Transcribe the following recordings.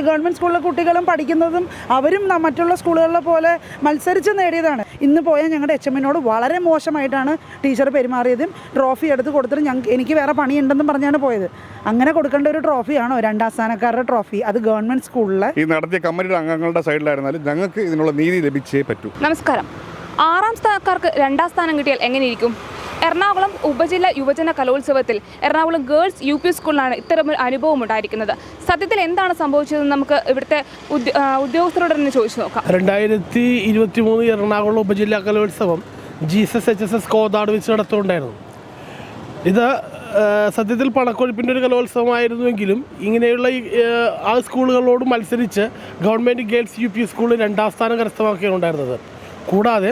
Government സ്കൂളിലെ കുട്ടികളും പഠിക്കുന്നതും അവരും മറ്റുള്ള സ്കൂളുകളിലെ പോലെ മത്സരിച്ച് നേടിയതാണ്. ഇന്ന് പോയ ഞങ്ങളുടെ എച്ച് എമ്മിനോട് വളരെ മോശമായിട്ടാണ് ടീച്ചർ പെരുമാറിയതും. ട്രോഫി എടുത്ത് കൊടുത്തിട്ട് ഞങ്ങൾക്ക് എനിക്ക് വേറെ പണിയുണ്ടെന്നും പറഞ്ഞാണ് പോയത്. അങ്ങനെ കൊടുക്കേണ്ട ഒരു ട്രോഫിയാണോ? രണ്ടാം സ്ഥാനക്കാരുടെ ട്രോഫി. അത് ഗവൺമെന്റ് സ്കൂളിലെ ഈ നടത്തിയ കമ്മിറ്റിയുടെ അംഗങ്ങളുടെ സൈഡിലായിരുന്നാലും ഞങ്ങൾക്ക് ഇതിനുള്ള നീതി ലഭിച്ചേ പറ്റൂ. നമസ്കാരം. ആറാം സ്ഥാനക്കാർക്ക് രണ്ടാം സ്ഥാനം കിട്ടിയാൽ എങ്ങനെയിരിക്കും എറണാകുളം ഉപജില്ല യുവജന കലോത്സവത്തിൽ എറണാകുളം ഗേൾസ് യു പി സ്കൂളിലാണ് ഇത്തരമൊരു അനുഭവം ഉണ്ടായിരിക്കുന്നത്. സത്യത്തിൽ എന്താണ് സംഭവിച്ചതെന്ന് നമുക്ക് ഇവിടുത്തെ ഉദ്യോഗസ്ഥരോട് തന്നെ ചോദിച്ചു നോക്കാം. രണ്ടായിരത്തി ഇരുപത്തി മൂന്ന് എറണാകുളം ഉപജില്ലാ കലോത്സവം Jesus H S S Kothad വെച്ച് നടത്തുന്നുണ്ടായിരുന്നു ഇത് സത്യത്തിൽ പണക്കൊഴുപ്പിന്റെ ഒരു കലോത്സവമായിരുന്നുവെങ്കിലും ഇങ്ങനെയുള്ള ആ, സ്കൂളുകളോട് മത്സരിച്ച് ഗവൺമെന്റ് ഗേൾസ് യു പി സ്കൂളിൽ രണ്ടാം സ്ഥാനം കരസ്ഥമാക്കുകയാണ് ഉണ്ടായിരുന്നത് കൂടാതെ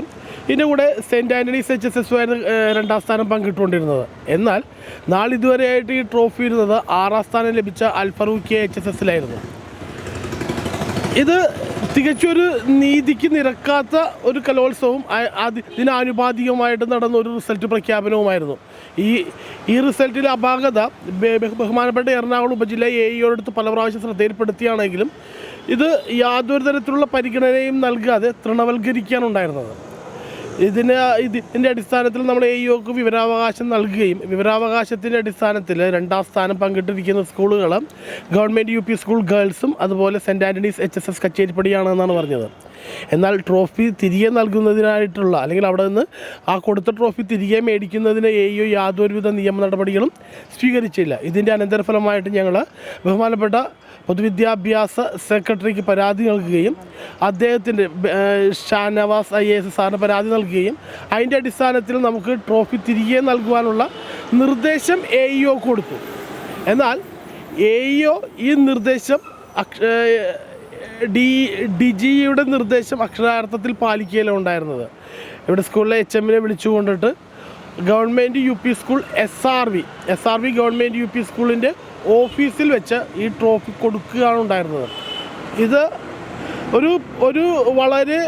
ഇതിന്റെ കൂടെ saint Antony's H S S ആയിരുന്നു രണ്ടാം സ്ഥാനം പങ്കിട്ടുകൊണ്ടിരുന്നത്. എന്നാൽ നാളിതുവരെയായിട്ട് ഈ ട്രോഫി ഇരുന്നത് ആറാം സ്ഥാനം ലഭിച്ച അൽഫറൂഖിയ എച്ച് എസ് എസിലായിരുന്നു. ഇത് തികച്ചൊരു നീതിക്ക് നിരക്കാത്ത ഒരു കലോത്സവം ഇതിനാനുപാതികമായിട്ട് നടന്ന ഒരു റിസൾട്ട് പ്രഖ്യാപനവുമായിരുന്നു. ഈ ഈ റിസൾട്ടിലെ അപാകത ബഹുമാനപ്പെട്ട എറണാകുളം ഉപജില്ല എ ഇയോടടുത്ത് പല പ്രാവശ്യം ശ്രദ്ധയിൽപ്പെടുത്തിയാണെങ്കിലും ഇത് യാതൊരു തരത്തിലുള്ള പരിഗണനയും നൽകാതെ തൃണവൽക്കരിക്കാനുണ്ടായിരുന്നത് ഇതിന് ഇതിന്റെ അടിസ്ഥാനത്തിൽ നമ്മൾ എ ഇഒക്ക് വിവരാവകാശം നൽകുകയും വിവരാവകാശത്തിന്റെ അടിസ്ഥാനത്തിൽ രണ്ടാം സ്ഥാനം പങ്കിട്ടിരിക്കുന്ന സ്കൂളുകൾ ഗവൺമെന്റ് യു പി സ്കൂൾ ഗേൾസും അതുപോലെ saint Antony's H S S കച്ചേരിപ്പടിയാണെന്നാണ് പറഞ്ഞത്. എന്നാൽ ട്രോഫി തിരികെ നൽകുന്നതിനായിട്ടുള്ള അല്ലെങ്കിൽ അവിടെ നിന്ന് ആ കൊടുത്ത ട്രോഫി തിരികെ മേടിക്കുന്നതിന് എ ഇഒ യാതൊരുവിധ നിയമ നടപടികളും സ്വീകരിച്ചില്ല. ഇതിന്റെ അനന്തരഫലമായിട്ട് ഞങ്ങൾ ബഹുമാനപ്പെട്ട പൊതുവിദ്യാഭ്യാസ സെക്രട്ടറിക്ക് പരാതി നൽകുകയും അദ്ദേഹത്തിന്റെ ഷാനവാസ് ഐ എ എസ് സാറിന് പരാതി നൽകുകയും അതിന്റെ അടിസ്ഥാനത്തിൽ നമുക്ക് ട്രോഫി തിരികെ നൽകുവാനുള്ള നിർദ്ദേശം എ ഇ ഒ കൊടുത്തു. എന്നാൽ എ ഇ ഒ ഈ നിർദ്ദേശം ഡി ഡി ജിയുടെ നിർദ്ദേശം അക്ഷരാർത്ഥത്തിൽ പാലിക്കുകയല്ല ഉണ്ടായിരുന്നത്. ഇവിടെ സ്കൂളിലെ എച്ച് എമ്മിനെ വിളിച്ചുകൊണ്ടിട്ട് government U P school S R V S R V government U P സ്കൂളിന്റെ ഓഫീസിൽ വെച്ച് ഈ ട്രോഫി കൊടുക്കുകയാണ് ഉണ്ടായിരുന്നത്. ഇത് ഒരു ഒരു വളരെ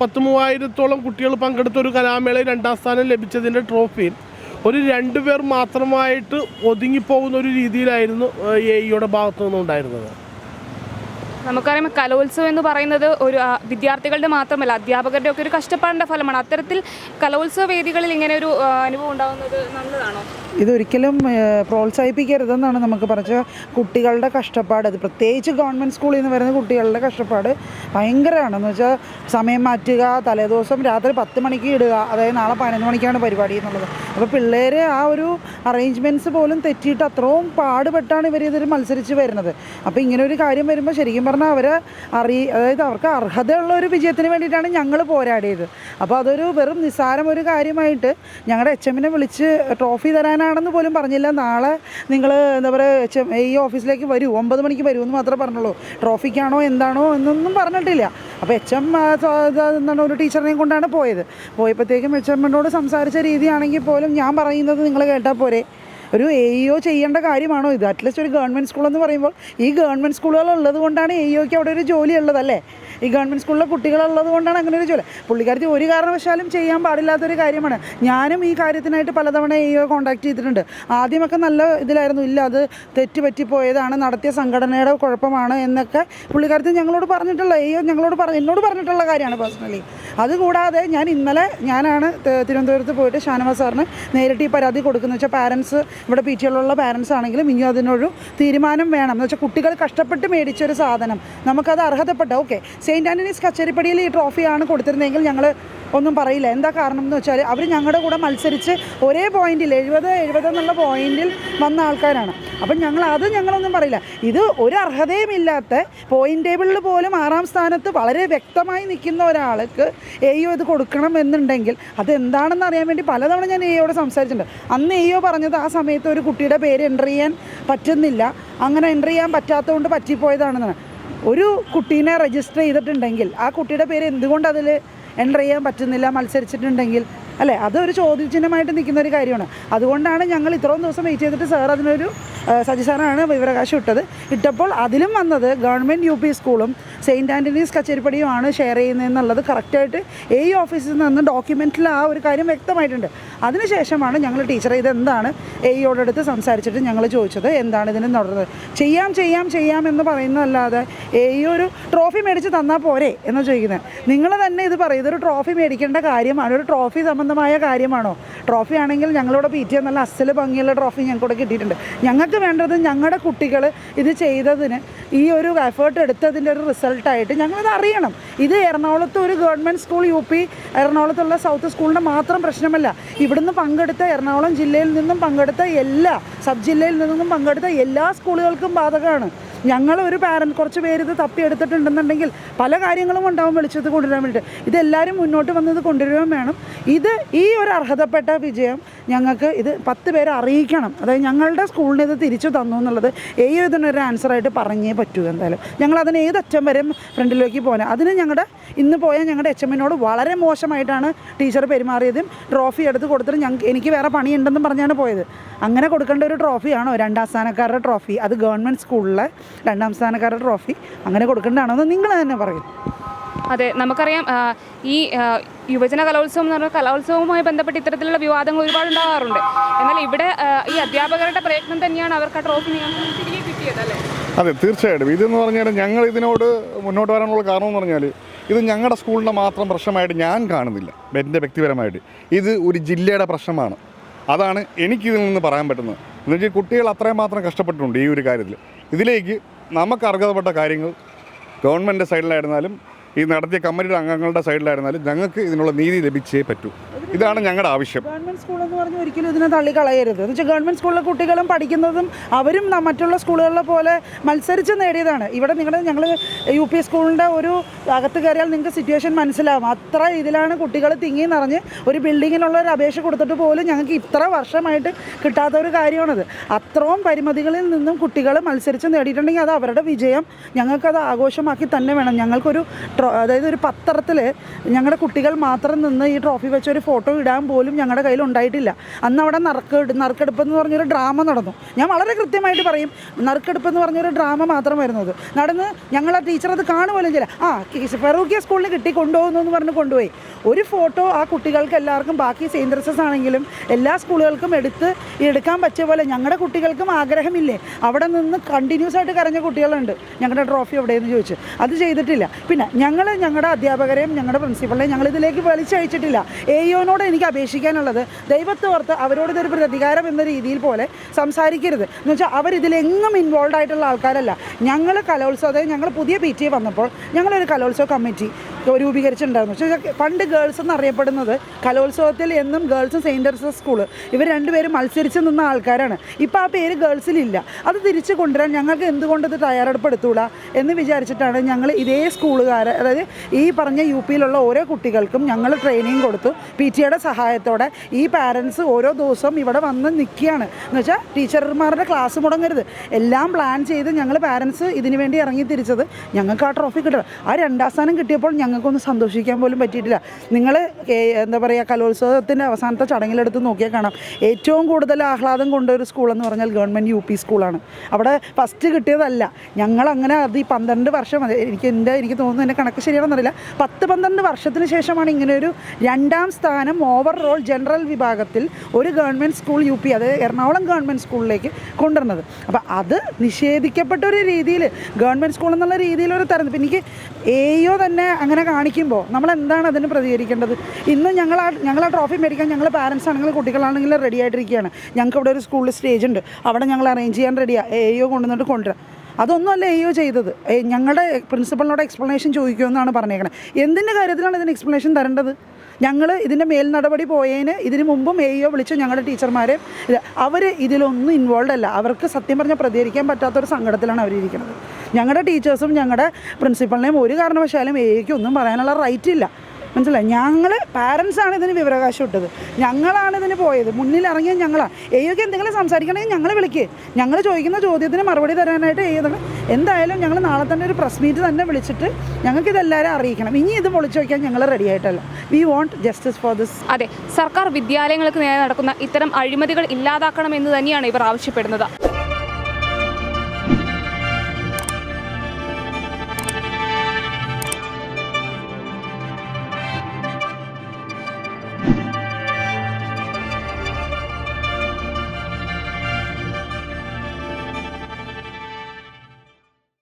പത്ത് മൂവായിരത്തോളം കുട്ടികൾ പങ്കെടുത്ത ഒരു കലാമേളയിൽ രണ്ടാം സ്ഥാനം ലഭിച്ചതിന്റെ ട്രോഫി. ഒരു രണ്ടുപേർ മാത്രമായിട്ട് ഒതുങ്ങിപ്പോകുന്ന ഒരു രീതിയിലായിരുന്നു എ ഇയുടെ ഭാഗത്തു നിന്നുണ്ടായിരുന്നത് നമുക്കറിയാം കലോത്സവം എന്ന് പറയുന്നത് ഒരു വിദ്യാർത്ഥികളുടെ മാത്രമല്ല അധ്യാപകരുടെ ഒക്കെ ഒരു കഷ്ടപ്പാടിന്റെ ഫലമാണ്. അത്തരത്തിൽ കലോത്സവ വേദികളിൽ ഇങ്ങനെ ഒരു അനുഭവം ഉണ്ടാകുന്നത് നല്ലതാണോ? ഇതൊരിക്കലും പ്രോത്സാഹിപ്പിക്കരുതെന്നാണ് നമുക്ക് പറഞ്ഞ കുട്ടികളുടെ കഷ്ടപ്പാട് അത് പ്രത്യേകിച്ച് ഗവൺമെന്റ് സ്കൂളിൽ നിന്ന് വരുന്ന കുട്ടികളുടെ കഷ്ടപ്പാട് ഭയങ്കരമാണെന്ന് വെച്ചാൽ സമയം മാറ്റുക തലേദിവസം രാത്രി പത്ത് മണിക്ക് ഇടുക അതായത് നാളെ പതിനൊന്ന് മണിക്കാണ് പരിപാടി എന്നുള്ളത്. അപ്പോൾ പിള്ളേർ ആ ഒരു അറേഞ്ച്മെന്റ്സ് പോലും തെറ്റിയിട്ട് അത്രയും പാടുപെട്ടാണ് ഇവർ ഇതിൽ മത്സരിച്ച് വരുന്നത്. അപ്പോൾ ഇങ്ങനെ ഒരു കാര്യം വരുമ്പോൾ ശരിക്കും പറഞ്ഞാൽ അവരെ അറി അതായത് അവർക്ക് അർഹതയുള്ള ഒരു വിജയത്തിന് വേണ്ടിയിട്ടാണ് ഞങ്ങൾ പോരാടിയത്. അപ്പോൾ അതൊരു വെറും നിസ്സാരം ഒരു കാര്യമായിട്ട് ഞങ്ങളുടെ എച്ച് എമ്മിനെ വിളിച്ച് ട്രോഫി തരാനാണെന്ന് പോലും പറഞ്ഞില്ല. നാളെ നിങ്ങൾ എന്താ പറയുക ഈ ഓഫീസിലേക്ക് വരൂ. ഒമ്പത് മണിക്ക് വരൂ എന്ന് മാത്രമേ പറഞ്ഞുള്ളൂ. ട്രോഫിക്കാണോ എന്താണോ എന്നൊന്നും പറഞ്ഞിട്ടില്ല. അപ്പോൾ എച്ച് എം എന്താണ് ഒരു ടീച്ചറിനെയും കൊണ്ടാണ് പോയത്. പോയപ്പോഴത്തേക്കും എച്ച് എമ്മിനോട് സംസാരിച്ച രീതിയാണെങ്കിൽ പോലും ഞാൻ പറയുന്നത് നിങ്ങൾ കേട്ടാൽ പോരെ. ഒരു എ ഇഒ ചെയ്യേണ്ട കാര്യമാണോ ഇത്? അറ്റ്ലീസ്റ്റ് ഒരു ഗവൺമെന്റ് സ്കൂൾ എന്ന് പറയുമ്പോൾ ഈ ഗവൺമെന്റ് സ്കൂളുകൾ ഉള്ളത് കൊണ്ടാണ് എ ഇഒക്ക് അവിടെ ഒരു ജോലി ഉള്ളതല്ലേ ഈ ഗവൺമെന്റ് സ്കൂളിലെ കുട്ടികളുള്ളത് കൊണ്ടാണ് അങ്ങനെ ഒരു ജോലി. പുള്ളിക്കാരത്തി ഒരു കാരണവശാലും ചെയ്യാൻ പാടില്ലാത്തൊരു കാര്യമാണ്. ഞാനും ഈ കാര്യത്തിനായിട്ട് പലതവണ എ ഇഒ കോൺടാക്ട് ചെയ്തിട്ടുണ്ട്. ആദ്യമൊക്കെ നല്ല ഇതിലായിരുന്നു. ഇല്ല അത് തെറ്റ് പറ്റിപ്പോയതാണ് നടത്തിയ സംഘടനയുടെ കുഴപ്പമാണ് എന്നൊക്കെ പുള്ളിക്കാരത്തി ഞങ്ങളോട് പറഞ്ഞിട്ടുള്ള എ ഇഒ ഞങ്ങളോട് പറഞ്ഞു എന്നോട് പറഞ്ഞിട്ടുള്ള കാര്യമാണ് പേഴ്സണലി അതുകൂടാതെ ഞാൻ ഇന്നലെ ഞാനാണ് തിരുവനന്തപുരത്ത് പോയിട്ട് ഷാനവാസ് സാറിന് നേരിട്ട് ഈ പരാതി കൊടുക്കുന്നത്. വെച്ചാൽ പാരൻസ് ഇവിടെ പി ടി എല്ലുള്ള പാരൻസ് ആണെങ്കിലും ഇനി അതിനൊരു തീരുമാനം വേണം. എന്ന് വെച്ചാൽ കുട്ടികൾ കഷ്ടപ്പെട്ട് മേടിച്ചൊരു സാധനം. നമുക്കത് അർഹതപ്പെട്ട ഓക്കെ സെയിന്റ് ആന്റണീസ് കച്ചേരിപ്പടിയിൽ ഈ ട്രോഫിയാണ് കൊടുത്തിരുന്നതെങ്കിൽ ഞങ്ങൾ ഒന്നും പറയില്ല. എന്താ കാരണം എന്ന് വെച്ചാൽ അവർ ഞങ്ങളുടെ കൂടെ മത്സരിച്ച് ഒരേ പോയിന്റിൽ എഴുപത് എഴുപത് എന്നുള്ള പോയിന്റിൽ വന്ന ആൾക്കാരാണ്. അപ്പം ഞങ്ങൾ അത് ഞങ്ങളൊന്നും പറയില്ല. ഇത് ഒരു അർഹതയും ഇല്ലാത്ത പോയിന്റ് ടേബിളിൽ പോലും ആറാം സ്ഥാനത്ത് വളരെ വ്യക്തമായി നിൽക്കുന്ന ഒരാൾക്ക് എയ്യോ ഇത് കൊടുക്കണം എന്നുണ്ടെങ്കിൽ അതെന്താണെന്ന് അറിയാൻ വേണ്ടി പലതവണ ഞാൻ എയോട് സംസാരിച്ചിട്ടുണ്ട്. അന്ന് എയ്യോ പറഞ്ഞത് ആ സമയത്ത് ഒരു കുട്ടിയുടെ പേര് എന്റർ ചെയ്യാൻ പറ്റുന്നില്ല. അങ്ങനെ എന്റർ ചെയ്യാൻ പറ്റാത്തതുകൊണ്ട് പറ്റിപ്പോയതാണെന്നാണ്. ഒരു കുട്ടീനെ രജിസ്റ്റർ ചെയ്തിട്ടുണ്ടെങ്കിൽ ആ കുട്ടിയുടെ പേര് എന്തുകൊണ്ട് അതിൽ എന്റർ ചെയ്യാൻ പറ്റുന്നില്ല മത്സരിച്ചിട്ടുണ്ടെങ്കിൽ. അല്ലേ? അതൊരു ചോദ്യചിഹ്നമായിട്ട് നിൽക്കുന്ന ഒരു കാര്യമാണ്. അതുകൊണ്ടാണ് ഞങ്ങൾ ഇത്രയും ദിവസം വെയിറ്റ് ചെയ്തിട്ട് സാർ അതിനൊരു സജി സാറാണ് വിവരാവകാശം ഇട്ടത്. ഇട്ടപ്പോൾ അതിലും വന്നത് ഗവൺമെന്റ് യു പി സ്കൂളും സെയിന്റ് ആന്റണീസ് കച്ചേരിപ്പടിയുമാണ് ഷെയർ ചെയ്യുന്നതെന്നുള്ളത് കറക്റ്റായിട്ട് എ ഓഫീസിൽ നിന്ന് ഡോക്യുമെന്റിൽ ആ ഒരു കാര്യം വ്യക്തമായിട്ടുണ്ട്. അതിനുശേഷമാണ് ഞങ്ങൾ ടീച്ചറെ ഇതെന്താണ് എയോടടുത്ത് സംസാരിച്ചിട്ട് ഞങ്ങൾ ചോദിച്ചത് എന്താണ് ഇതിന് നടന്നത് ചെയ്യാം ചെയ്യാം ചെയ്യാം എന്ന് പറയുന്നതല്ലാതെ എയ്യോ ഒരു ട്രോഫി മേടിച്ച് തന്നാൽ പോരെ എന്ന് ചോദിക്കുന്നത് നിങ്ങൾ തന്നെ ഇത് പറയും ഇതൊരു ട്രോഫി മേടിക്കേണ്ട കാര്യമാണ് ഒരു ട്രോഫി സംബന്ധമായ കാര്യമാണോ? ട്രോഫി ആണെങ്കിൽ ഞങ്ങളോട് പി ടി എ നല്ല അസൽ ഭംഗിയുള്ള ട്രോഫി ഞങ്ങൾക്കൂടെ കിട്ടിയിട്ടുണ്ട്. ഞങ്ങൾക്ക് വേണ്ടത് ഞങ്ങളുടെ കുട്ടികൾ ഇത് ചെയ്തതിന് ഈ ഒരു എഫേർട്ട് എടുത്തതിന്റെ ഒരു റിസൾട്ടായിട്ട് ഞങ്ങളിത് അറിയണം. ഇത് എറണാകുളത്ത് ഒരു ഗവൺമെന്റ് സ്കൂൾ യു പി എറണാകുളത്തുള്ള സൗത്ത് സ്കൂളിന്റെ മാത്രം പ്രശ്നമല്ല. ഇവിടുന്ന് പങ്കെടുത്ത എറണാകുളം ജില്ലയിൽ നിന്നും പങ്കെടുത്ത എല്ലാ സബ് ജില്ലയിൽ നിന്നും പങ്കെടുത്ത എല്ലാ സ്കൂളുകൾക്കും ബാധകമാണ്. ഞങ്ങൾ ഒരു പാരന്റ് കുറച്ച് പേര് ഇത് തപ്പിയെടുത്തിട്ടുണ്ടെന്നുണ്ടെങ്കിൽ പല കാര്യങ്ങളും ഉണ്ടാവും വെളിച്ചത്ത് കൊണ്ടുവരാൻ വേണ്ടിയിട്ട്. ഇതെല്ലാവരും മുന്നോട്ട് വന്നത് കൊണ്ടുവരുവാൻ വേണം. ഇത് ഈ ഒരു അർഹതപ്പെട്ട വിജയം ഞങ്ങൾക്ക് ഇത് പത്ത് പേരെ അറിയിക്കണം. അതായത് ഞങ്ങളുടെ സ്കൂളിന് ഇത് തിരിച്ചു തന്നു എന്നുള്ളത് ഏതൊരു ആൻസറായിട്ട് പറഞ്ഞേ പറ്റൂ എന്തായാലും. ഞങ്ങൾ അതിന് ഏത് അറ്റം വരെ ഫ്രണ്ടിലേക്ക് പോകാൻ അതിന് ഞങ്ങളുടെ ഇന്ന് പോയ ഞങ്ങളുടെ എച്ച് എമ്മിനോട് വളരെ മോശമായിട്ടാണ് ടീച്ചർ പെരുമാറിയതും ട്രോഫി എടുത്ത് കൊടുത്തിട്ട് ഞങ്ങൾക്ക് എനിക്ക് വേറെ പണിയുണ്ടെന്നും പറഞ്ഞാണ് പോയത്. അങ്ങനെ കൊടുക്കേണ്ട ഒരു ട്രോഫിയാണോ രണ്ടാം സ്ഥാനക്കാരുടെ ട്രോഫി. അത് ഗവൺമെന്റ് സ്കൂളിലെ രണ്ടാം സ്ഥാനക്കാരുടെ ട്രോഫി. അങ്ങനെ കൊടുക്കേണ്ടതാണോ എന്ന് നിങ്ങൾ തന്നെ പറയും. അതെ നമുക്കറിയാം ഈ യുവജന കലോത്സവം എന്ന് പറഞ്ഞാൽ കലോത്സവവുമായി ബന്ധപ്പെട്ട് ഇത്തരത്തിലുള്ള വിവാദങ്ങൾ ഒരുപാട് ഉണ്ടാകാറുണ്ട് എന്നാൽ ഇവിടെ ഈ അധ്യാപകരുടെ പ്രയത്നം തന്നെയാണ് അവർക്ക് ആ ട്രോഫി അതെ തീർച്ചയായിട്ടും. ഇതെന്ന് പറഞ്ഞാൽ ഞങ്ങൾ ഇതിനോട് മുന്നോട്ട് വരാനുള്ള കാരണം എന്ന് പറഞ്ഞാൽ ഇത് ഞങ്ങളുടെ സ്കൂളിന്റെ മാത്രം പ്രശ്നമായിട്ട് ഞാൻ കാണുന്നില്ല എന്റെ വ്യക്തിപരമായിട്ട്. ഇത് ഒരു ജില്ലയുടെ പ്രശ്നമാണ്. അതാണ് എനിക്കിതിൽ നിന്ന് പറയാൻ പറ്റുന്നത്. എന്ന് വെച്ചാൽ കുട്ടികൾ അത്രയും മാത്രം കഷ്ടപ്പെട്ടിട്ടുണ്ട് ഈ ഒരു കാര്യത്തിൽ ഇതിലേക്ക് നമുക്ക് അർഹതപ്പെട്ട കാര്യങ്ങൾ ഗവൺമെന്റ് സൈഡിലായിരുന്നാലും ഈ നടത്തിയ കമ്മിറ്റിയുടെ അംഗങ്ങളുടെ സൈഡിലായിരുന്നാലും ഞങ്ങൾക്ക് ഇതിനുള്ള നീതി ലഭിച്ചേ പറ്റൂ. ഇതാണ് ഞങ്ങളുടെ ആവശ്യം. ഗവൺമെന്റ് സ്കൂൾ എന്ന് പറഞ്ഞ് ഒരിക്കലും ഇതിനെ തള്ളിക്കളയരുത്. എന്ന് വെച്ചാൽ ഗവൺമെന്റ് സ്കൂളിലെ കുട്ടികളും പഠിക്കുന്നതും അവരും മറ്റുള്ള സ്കൂളുകളിലെ പോലെ മത്സരിച്ച് നേടിയതാണ്. ഇവിടെ നിങ്ങളുടെ ഞങ്ങൾ യു പി സ്കൂളിന്റെ ഒരു അകത്ത് കയറിയാൽ നിങ്ങൾക്ക് സിറ്റുവേഷൻ മനസ്സിലാവും. അത്ര ഇതിലാണ് കുട്ടികൾ തിങ്ങി നിറഞ്ഞ് ഒരു ബിൽഡിങ്ങിനുള്ള ഒരു അപേക്ഷ കൊടുത്തിട്ട് പോലും ഞങ്ങൾക്ക് ഇത്ര വർഷമായിട്ട് കിട്ടാത്ത ഒരു കാര്യമാണത്. അത്രയും പരിമിതികളിൽ നിന്നും കുട്ടികൾ മത്സരിച്ച് നേടിയിട്ടുണ്ടെങ്കിൽ അത് അവരുടെ വിജയം. ഞങ്ങൾക്കത് ആഘോഷമാക്കി തന്നെ വേണം. ഞങ്ങൾക്കൊരു അതായത് ഒരു പത്രത്തിൽ ഞങ്ങളുടെ കുട്ടികൾ മാത്രം നിന്ന് ഈ ട്രോഫി വെച്ചൊരു ഒരു ഫോട്ടോ ഇടാൻ പോലും ഞങ്ങളുടെ കയ്യിൽ ഉണ്ടായിട്ടില്ല. അന്ന് അവിടെ നറുക്ക് നറുക്കെടുപ്പ് എന്ന് പറഞ്ഞൊരു ഡ്രാമ നടന്നു. ഞാൻ വളരെ കൃത്യമായിട്ട് പറയും നറുക്കെടുപ്പ് എന്ന് പറഞ്ഞൊരു ഡ്രാമ മാത്രമായിരുന്നു അത് നടന്ന് ഞങ്ങൾ ആ ടീച്ചർ അത് കാണുമല്ലോ ചില ആ ഫെറൂക്കിയ സ്കൂളിൽ കിട്ടി കൊണ്ടുപോകുന്നു എന്ന് പറഞ്ഞ് കൊണ്ടുപോയി. ഒരു ഫോട്ടോ ആ കുട്ടികൾക്ക് എല്ലാവർക്കും ബാക്കി സെയിന്റ് ആണെങ്കിലും എല്ലാ സ്കൂളുകൾക്കും എടുത്ത് എടുക്കാൻ പറ്റിയ പോലെ ഞങ്ങളുടെ കുട്ടികൾക്കും ആഗ്രഹമില്ലേ? അവിടെ നിന്ന് കണ്ടിന്യൂസ് ആയിട്ട് കരഞ്ഞ കുട്ടികളുണ്ട്. ഞങ്ങളുടെ ട്രോഫി എവിടെയെന്ന് ചോദിച്ചു. അത് ചെയ്തിട്ടില്ല. പിന്നെ ഞങ്ങൾ ഞങ്ങളുടെ അധ്യാപകരെയും ഞങ്ങളുടെ പ്രിൻസിപ്പളിനെയും ഞങ്ങൾ ഇതിലേക്ക് വലിച്ചയച്ചിട്ടില്ല. എയോനോട് എനിക്ക് അപേക്ഷിക്കാനുള്ളത്. ദൈവത്തോർത്ത് അവരോട് ഇതൊരു പ്രതികാരം എന്ന രീതിയിൽ പോലെ സംസാരിക്കരുത്. എന്ന് വെച്ചാൽ അവരിതിലെങ്ങും ഇൻവോൾവ് ആയിട്ടുള്ള ആൾക്കാരല്ല. ഞങ്ങൾ കലോത്സവം ഞങ്ങൾ പുതിയ പി ടി വന്നപ്പോൾ ഞങ്ങളൊരു കലോത്സവ കമ്മിറ്റി രൂപീകരിച്ചിട്ടുണ്ടായിരുന്നു. പക്ഷേ പണ്ട് ഗേൾസ് എന്ന് അറിയപ്പെടുന്നത് കലോത്സവത്തിൽ എന്നും ഗേൾസ് സെയിന്റ് തെരേസസ് സ്കൂൾ ഇവർ രണ്ടുപേരും മത്സരിച്ച് നിന്ന ആൾക്കാരാണ്. ഇപ്പോൾ ആ പേര് ഗേൾസിലില്ല. അത് തിരിച്ചു കൊണ്ടുവരാൻ ഞങ്ങൾക്ക് എന്തുകൊണ്ട് ഇത് തയ്യാറെടുപ്പ് എന്ന് വിചാരിച്ചിട്ടാണ് ഞങ്ങൾ ഇതേ സ്കൂളുകാർ അതായത് ഈ പറഞ്ഞ യു പിയിലുള്ള ഓരോ കുട്ടികൾക്കും ഞങ്ങൾ ട്രെയിനിങ് കൊടുത്തു. പി ടി എയുടെ സഹായത്തോടെ ഈ പാരൻസ് ഓരോ ദിവസവും ഇവിടെ വന്ന് നിൽക്കുകയാണ്. എന്ന് വെച്ചാൽ ടീച്ചർമാരുടെ ക്ലാസ് മുടങ്ങരുത്. എല്ലാം പ്ലാൻ ചെയ്ത് ഞങ്ങൾ പാരൻസ് ഇതിനു വേണ്ടി ഇറങ്ങി തിരിച്ചത് ഞങ്ങൾക്ക് ആ ട്രോഫി കിട്ടണം. ആ രണ്ടാം സ്ഥാനം കിട്ടിയപ്പോൾ ഞങ്ങൾക്കൊന്ന് സന്തോഷിക്കാൻ പോലും പറ്റിയിട്ടില്ല. നിങ്ങൾ എന്താ പറയുക കലോത്സവത്തിന്റെ അവസാനത്തെ ചടങ്ങിലെടുത്ത് നോക്കിയാൽ കാണാം. ഏറ്റവും കൂടുതൽ ആഹ്ലാദം കൊണ്ട കൊണ്ടൊരു സ്കൂളെന്ന് പറഞ്ഞാൽ ഗവൺമെന്റ് യു പി സ്കൂളാണ് അവിടെ ഫസ്റ്റ് കിട്ടിയതല്ല. ഞങ്ങൾ അങ്ങനെ അത് ഈ പന്ത്രണ്ട് വർഷം എനിക്ക് എന്റെ എനിക്ക് തോന്നുന്നു എന്റെ കണക്ക് ശരിയാണെന്നറിയില്ല. പത്ത് പന്ത്രണ്ട് വർഷത്തിന് ശേഷമാണ് ഇങ്ങനെ ഒരു രണ്ടാം സ്ഥാനം ഓവറോൾ ജനറൽ വിഭാഗത്തിൽ ഒരു ഗവൺമെന്റ് സ്കൂൾ യു പി അത് എറണാകുളം ഗവൺമെന്റ് സ്കൂളിലേക്ക് കൊണ്ടുവരുന്നത്. അപ്പോൾ അത് നിഷേധിക്കപ്പെട്ട ഒരു രീതിയിൽ ഗവൺമെന്റ് സ്കൂൾ എന്നുള്ള രീതിയിൽ ഒരു തരം എനിക്ക് എയോ തന്നെ അങ്ങനെ കാണിക്കുമ്പോൾ നമ്മൾ എന്താണ് അതിന് പ്രതികരിക്കേണ്ടത്? ഇന്ന് ഞങ്ങൾ ആ ഞങ്ങൾ ആ ട്രോഫി മേടിക്കാൻ ഞങ്ങൾ പാരൻസ് ആണെങ്കിലും കുട്ടികളാണെങ്കിലും റെഡി ആയിട്ടിരിക്കുകയാണ്. ഞങ്ങൾക്ക് ഇവിടെ ഒരു സ്കൂളിൽ സ്റ്റേജ് ഉണ്ട്. അവിടെ ഞങ്ങൾ അറേഞ്ച് ചെയ്യാൻ റെഡിയാണ് എ ഒ കൊണ്ടുവന്നിട്ട് കൊണ്ടുവരാം. അതൊന്നുമല്ല എയോ ചെയ്തത്. ഞങ്ങളുടെ പ്രിൻസിപ്പളിനോട് എക്സ്പ്ലനേഷൻ ചോദിക്കുമെന്നാണ് പറഞ്ഞേക്കണത് എന്തിന്റെ കാര്യത്തിലാണ് ഇതിന് എക്സ്പ്ലനേഷൻ തരേണ്ടത്? ഞങ്ങൾ ഇതിന്റെ മേൽ നടപടി പോയതിന് ഇതിന് മുമ്പും എയോ വിളിച്ച് ഞങ്ങളുടെ ടീച്ചർമാരെ. അവർ ഇതിലൊന്നും ഇൻവോൾവ് അല്ല. അവർക്ക് സത്യം പറഞ്ഞാൽ പ്രതികരിക്കാൻ പറ്റാത്തൊരു സങ്കടത്തിലാണ് അവരിയ്ക്കുന്നത് ഞങ്ങളുടെ ടീച്ചേഴ്സും ഞങ്ങളുടെ പ്രിൻസിപ്പളിനെയും ഒരു കാരണവശാലും എയ്ക്ക് ഒന്നും പറയാനുള്ള റൈറ്റ് ഇല്ല. മനസ്സിലായി? ഞങ്ങൾ പാരൻസാണ് ഇതിന് വിവരാവകാശം ഇട്ടത്. ഞങ്ങളാണ് ഇതിന് പോയത്. മുന്നിൽ ഇറങ്ങിയ ഞങ്ങളാണ് എയ്യൊക്കെ എന്തെങ്കിലും സംസാരിക്കണമെങ്കിൽ ഞങ്ങൾ വിളിക്കുക ഞങ്ങൾ ചോദിക്കുന്ന ചോദ്യത്തിന് മറുപടി തരാനായിട്ട് എയ്യുന്നത് എന്തായാലും ഞങ്ങൾ നാളെ തന്നെ ഒരു പ്രസ് മീറ്റ് തന്നെ വിളിച്ചിട്ട് ഞങ്ങൾക്ക് ഇതെല്ലാവരും അറിയിക്കണം. ഇനി ഇത് പൊളിച്ചു വയ്ക്കാൻ ഞങ്ങൾ റെഡി ആയിട്ടല്ല. We want justice for this അതെ സർക്കാർ വിദ്യാലയങ്ങൾക്ക് നേരെ നടക്കുന്ന ഇത്തരം അഴിമതികൾ ഇല്ലാതാക്കണം എന്ന് തന്നെയാണ് ഇവർ ആവശ്യപ്പെടുന്നത്.